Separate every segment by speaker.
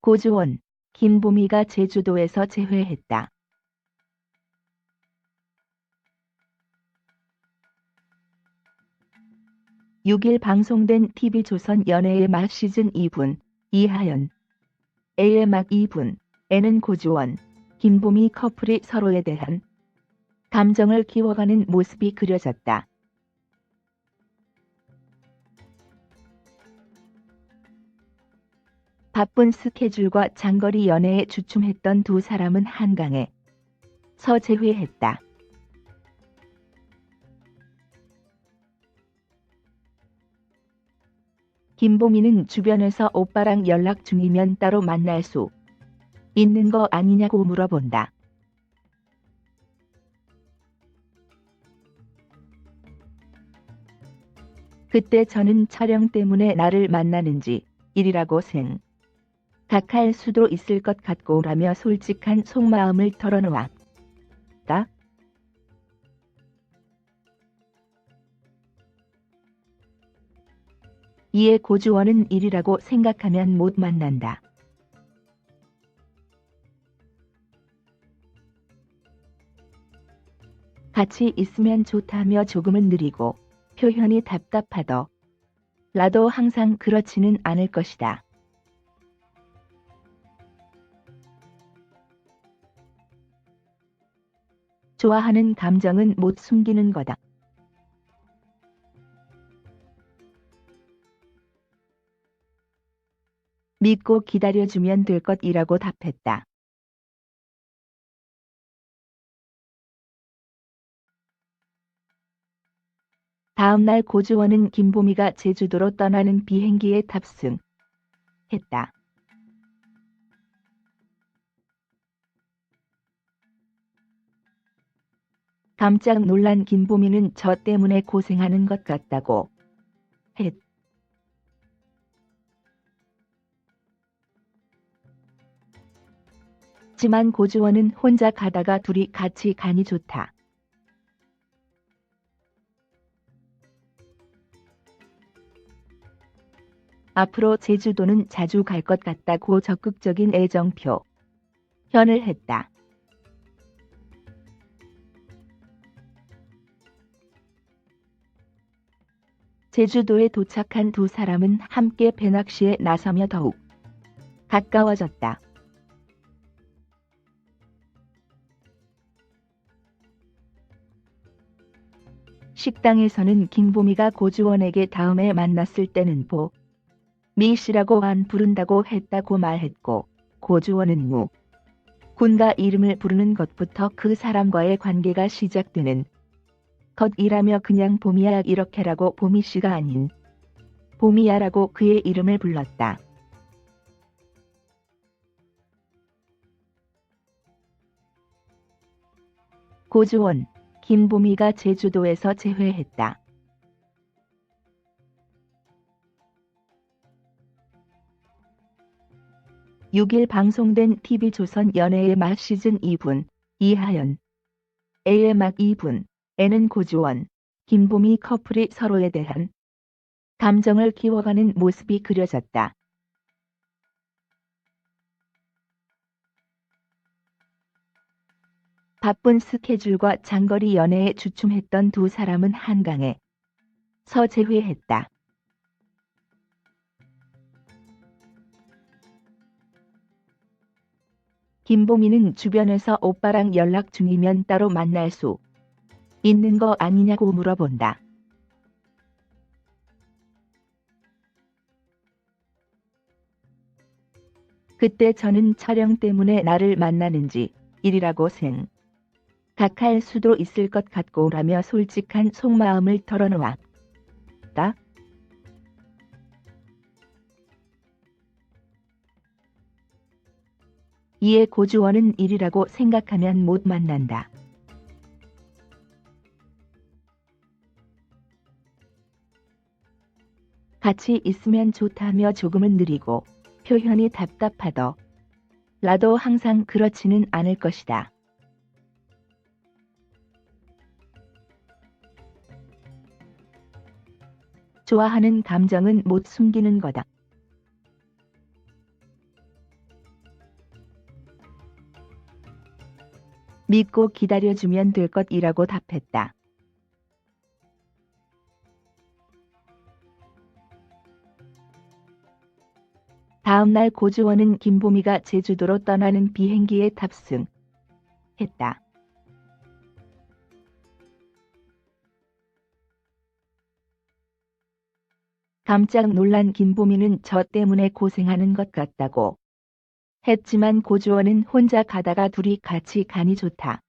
Speaker 1: 고주원, 김보미가 제주도에서 재회했다. (6일) 방송된 TV조선 연애의 맛 시즌 2분 이하연 A의 맛 2분 에는 고주원, 김보미 커플이 서로에 대한 감정을 키워가는 모습이 그려졌다. 바쁜 스케줄과 장거리 연애에 주춤했던 두 사람은 한강에 서 재회했다. 김보미는 주변에서 오빠랑 연락 중이면 따로 만날 수 있는 거 아니냐고 물어본다. 그때 저는 촬영 때문에 나를 만나는지 일이라고 생. 각할 수도 있을 것 같고 라며 솔직한 속마음을 털어놓았다. 이에 고주원은 일이라고 생각하면 못 만난다. 같이 있으면 좋다며 조금은 느리고 표현이 답답하더 라도 항상 그렇지는 않을 것이다. 좋아하는 감정은 못 숨기는 거다. 믿고 기다려주면 될 것이라고 답했다. 다음 날 고주원은 김보미가 제주도로 떠나는 비행기에 탑승했다. 깜짝 놀란 김보미는 저 때문에 고생하는 것 같다고 했. 지만 고주원은 혼자 가다가 둘이 같이 가니 좋다. 앞으로 제주도는 자주 갈 것 같다고 적극적인 애정표 현을 했다. 제주도에 도착한 두 사람은 함께 배낚시에 나서며 더욱 가까워졌다. 식당에서는 김보미가 고주원에게 다음에 만났을 때는 보 미씨라고 안 부른다고 했다고 말했고 고주원은 무 군가 이름을 부르는 것부터 그 사람과의 관계가 시작되는 것이라며 그냥 봄이야 이렇게라고 보미씨가 아닌 봄이야라고 그의 이름을 불렀다. 고주원, 김보미가 제주도에서 재회했다. (6일) 방송된 TV조선 연애의 맛 시즌 2분 이하연 A의 맛 2분 에는 고주원, 김보미 커플이 서로에 대한 감정을 키워가는 모습이 그려졌다. 바쁜 스케줄과 장거리 연애에 주춤했던 두 사람은 한강에 서 재회했다. 김보미는 주변에서 오빠랑 연락 중이면 따로 만날 수 있는 거 아니냐고 물어본다. 그때 저는 촬영 때문에 나를 만나는지 일이라고 생. 각할 수도 있을 것 같고 라며 솔직한 속마음을 털어놓았다. 이에 고주원은 일이라고 생각하면 못 만난다. 같이 있으면 좋다며 조금은 느리고 표현이 답답하더 라도 항상 그렇지는 않을 것이다. 좋아하는 감정은 못 숨기는 거다. 믿고 기다려주면 될 것이라고 답했다. 다음 날 고주원은 김보미가 제주도로 떠나는 비행기에 탑승했다. 깜짝 놀란 김보미는 저 때문에 고생하는 것 같다고 했지만 고주원은 혼자 가다가 둘이 같이 가니 좋다.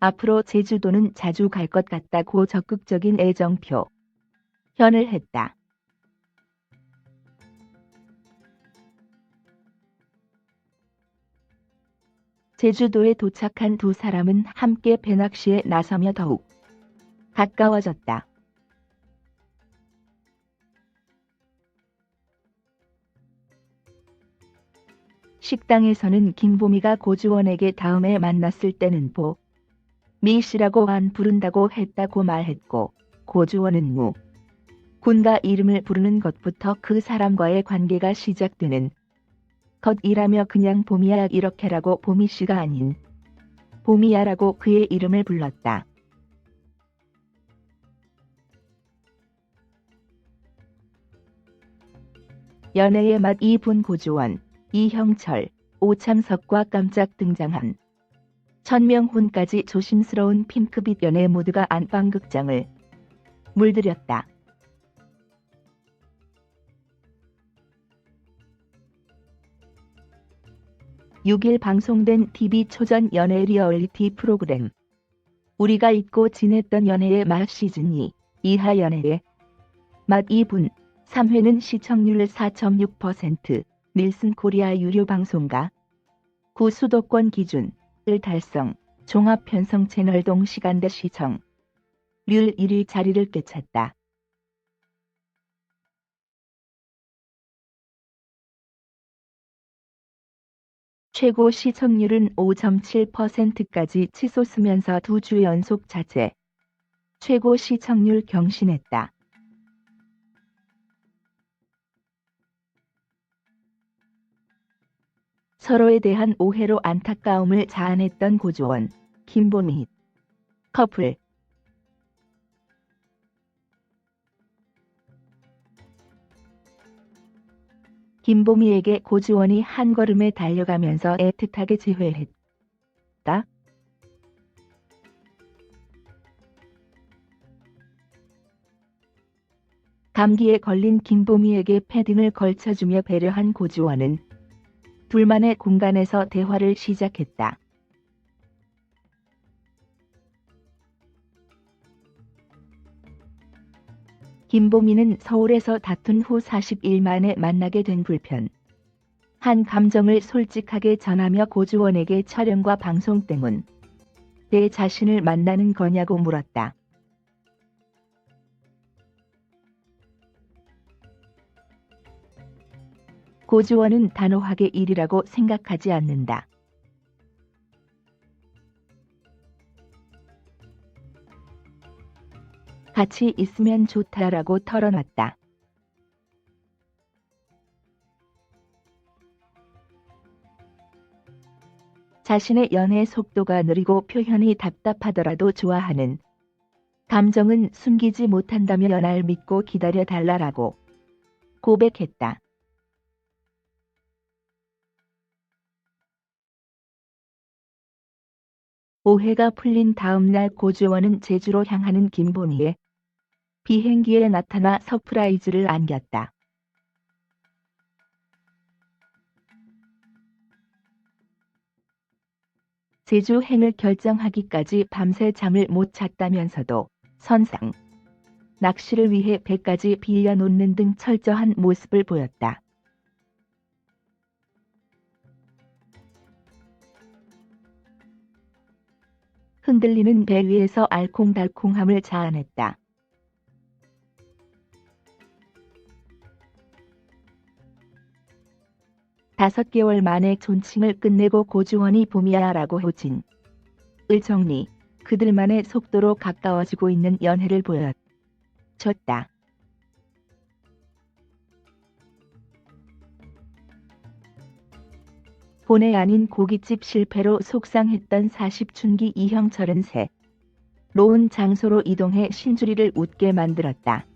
Speaker 1: 앞으로 제주도는 자주 갈 것 같다고 적극적인 애정표 현을 했다. 제주도에 도착한 두 사람은 함께 배낚시에 나서며 더욱 가까워졌다. 식당에서는 김보미가 고주원에게 다음에 만났을 때는 보, 미 씨라고 안 부른다고 했다고 말했고 고주원은 무, 군가 이름을 부르는 것부터 그 사람과의 관계가 시작되는 것이라며 그냥 봄이야 이렇게라고 보미 씨가 아닌 봄이야라고 그의 이름을 불렀다. 연애의 맛 이분 고주원, 이형철, 오참석과 깜짝 등장한 천명훈까지 조심스러운 핑크빛 연애 모두가 안방극장을 물들였다. (6일) 방송된 TV 초전 연애 리얼리티 프로그램. 우리가 잊고 지냈던 연애의 맛 시즌 2 이하 연애의 맛 2분. 3회는 시청률 4.6% 닐슨 코리아 유료 방송가. 구수도권 기준 을 달성 종합 편성 채널 동시간대 시청 률 1위 자리를 꿰찼다. 최고 시청률은 5.7%까지 치솟으면서 두 주 연속 자체 최고 시청률 경신했다. 서로에 대한 오해로 안타까움을 자아냈던 고조원, 김보미 커플 김보미에게 고주원이 한 걸음에 달려가면서 애틋하게 제회했다. 감기에 걸린 김보미에게 패딩을 걸쳐주며 배려한 고주원은 둘만의 공간에서 대화를 시작했다. 김보미는 서울에서 다툰 후 40일 만에 만나게 된 불편. 한 감정을 솔직하게 전하며 고주원에게 촬영과 방송 때문 내 자신을 만나는 거냐고 물었다. 고주원은 단호하게 일이라고 생각하지 않는다. 같이 있으면 좋다라고 털어놨다. 자신의 연애 속도가 느리고 표현이 답답하더라도 좋아하는 감정은 숨기지 못한다며 날 믿고 기다려 달라라고 고백했다. 오해가 풀린 다음 날 고주원은 제주로 향하는 김보미의 비행기에 나타나 서프라이즈를 안겼다. 제주행을 결정하기까지 밤새 잠을 못 잤다면서도 선상, 낚시를 위해 배까지 빌려놓는 등 철저한 모습을 보였다. 흔들리는 배 위에서 알콩달콩함을 자아냈다. 다섯 개월 만에 존칭을 끝내고 고주원이 봄이야라고 호진. 정리, 그들만의 속도로 가까워지고 있는 연애를 보여줬다. 본의 아닌 고깃집 실패로 속상했던 40춘기 이형철은 새 로운 장소로 이동해 신주리를 웃게 만들었다.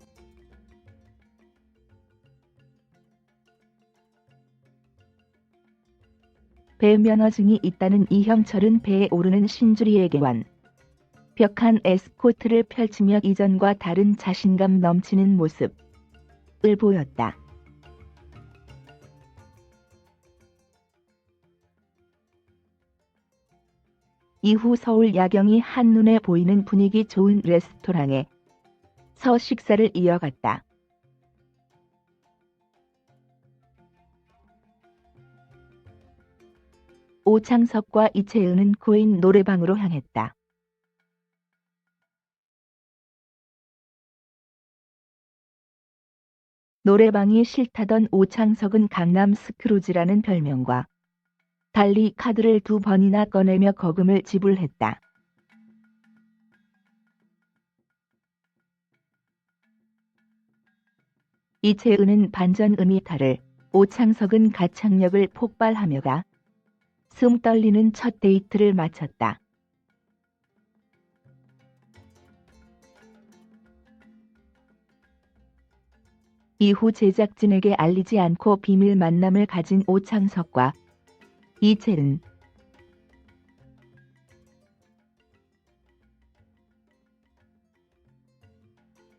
Speaker 1: 배 면허증이 있다는 이형철은 배에 오르는 신주리에게 완 벽한 에스코트를 펼치며 이전과 다른 자신감 넘치는 모습을 보였다. 이후 서울 야경이 한눈에 보이는 분위기 좋은 레스토랑에 서 식사를 이어갔다. 오창석과 이채은은 고인 노래방으로 향했다. 노래방이 싫다던 오창석은 강남 스크루지라는 별명과 달리 카드를 두 번이나 꺼내며 거금을 지불했다. 이채은은 반전 음이 탈을, 오창석은 가창력을 폭발하며 가 숨 떨리는 첫 데이트를 마쳤다. 이후 제작진에게 알리지 않고 비밀 만남을 가진 오창석과 이채은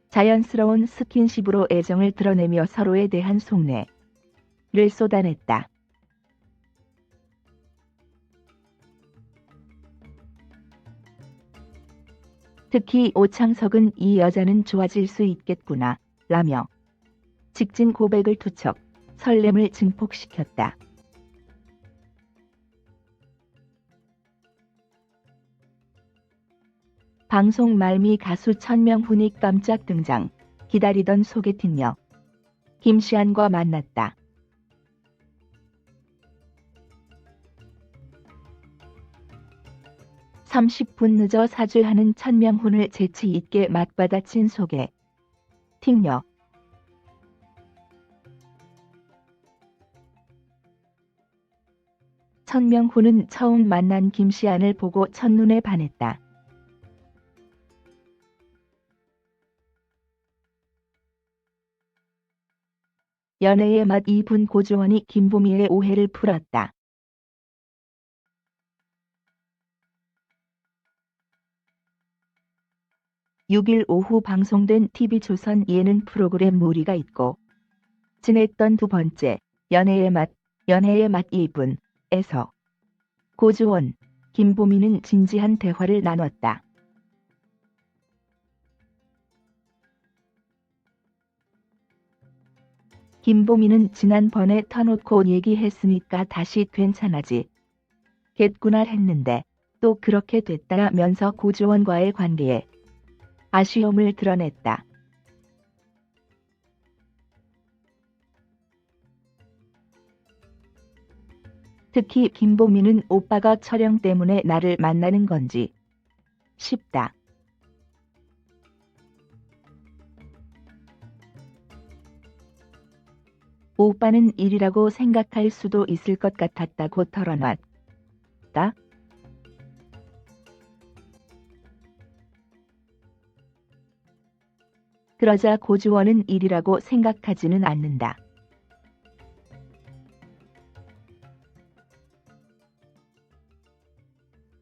Speaker 1: 자연스러운 스킨십으로 애정을 드러내며 서로에 대한 속내를 쏟아냈다. 특히 오창석은 이 여자는 좋아질 수 있겠구나 라며 직진 고백을 투척 설렘을 증폭시켰다. 방송 말미 가수 천명훈이 깜짝 등장. 기다리던 소개팅녀 김시안과 만났다. (30분) 늦어 사죄하는 천명훈을 재치 있게 맞받아친 소개 팅녀 천명훈은 처음 만난 김시안을 보고 첫눈에 반했다. 연애의 맛 2분 고주원이 김보미의 오해를 풀었다. (6일) 오후 방송된 TV조선 예능 프로그램 무리가 있고 지냈던 두 번째 연애의 맛 연애의 맛 2분에서 고주원, 김보미는 진지한 대화를 나눴다. 김보미는 지난번에 터놓고 얘기했으니까 다시 괜찮아지. 겠구나 했는데 또 그렇게 됐다라면서 고주원과의 관계에 아쉬움을 드러냈다. 특히 김보미는 오빠가 촬영 때문에 나를 만나는 건지 싶다. 오빠는 일이라고 생각할 수도 있을 것 같았다고 털어놨다. 그러자 고주원은 일이라고 생각하지는 않는다.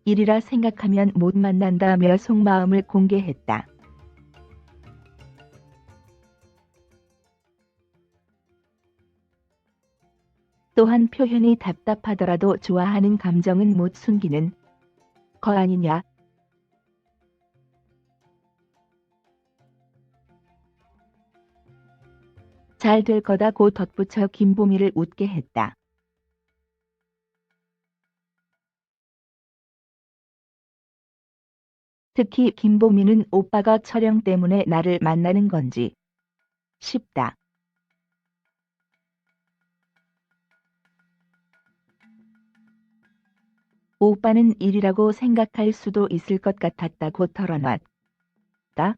Speaker 1: 일이라 생각하면 못 만난다며 속마음을 공개했다. 또한 표현이 답답하더라도 좋아하는 감정은 못 숨기는 거 아니냐. 잘 될 거다고 덧붙여 김보미를 웃게 했다. 특히 김보미는 오빠가 촬영 때문에 나를 만나는 건지 싶다. 오빠는 일이라고 생각할 수도 있을 것 같았다고 털어놨다.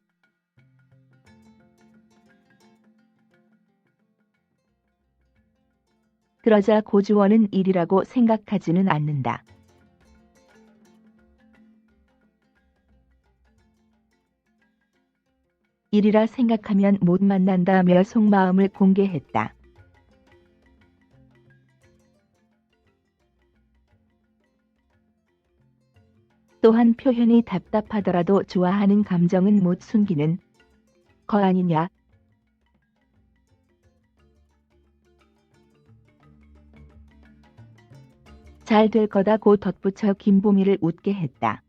Speaker 1: 그러자 고주원은 일이라고 생각하지는 않는다. 일이라 생각하면 못 만난다며 속마음을 공개했다. 또한 표현이 답답하더라도 좋아하는 감정은 못 숨기는 거 아니냐. 잘 될 거다 고 덧붙여 김보미를 웃게 했다.